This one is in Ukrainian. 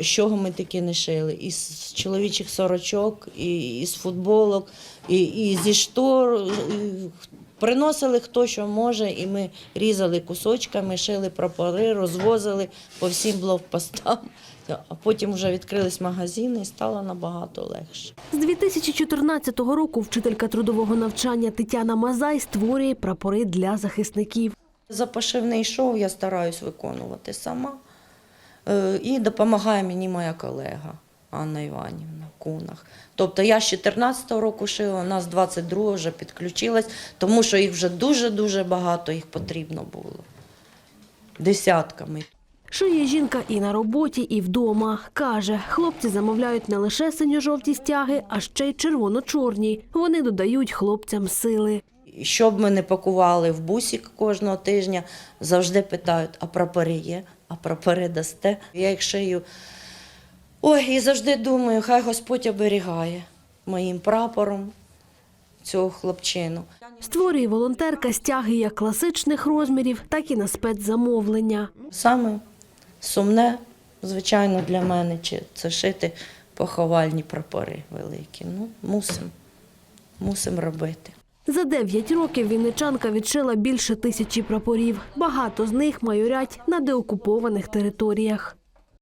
з чого ми таки не шили. Із чоловічих сорочок, і із футболок, і, і зі штор. і Приносили хто що може, і ми різали кусочками, шили прапори, розвозили по всім блокпостам. А потім вже відкрились магазини і стало набагато легше. З 2014 року вчителька трудового навчання Тетяна Мазай створює прапори для захисників. За пошивний шов я стараюсь виконувати сама. Е, І допомагає мені моя колега Анна Іванівна Кунах. Тобто я з 14-го року шила, вона з 22-го вже підключилась, тому що їх вже дуже-дуже багато їх потрібно було. Десятками. Шиє жінка і на роботі, і вдома. Каже, хлопці замовляють не лише синьо-жовті стяги, а ще й червоно-чорні. Вони додають хлопцям сили. Що б ми не пакували в бусик кожного тижня, завжди питають, а прапори є, а прапори дасте. Я їх шию. Ой, і завжди думаю, хай Господь оберігає моїм прапором цього хлопчину. Створює волонтерка стяги як класичних розмірів, так і на спецзамовлення. Саме сумне, звичайно, для мене чи це шити поховальні прапори великі. Ну, мусимо, мусимо робити. За 9 років вінничанка відшила більше тисячі прапорів. Багато з них майорять на деокупованих територіях.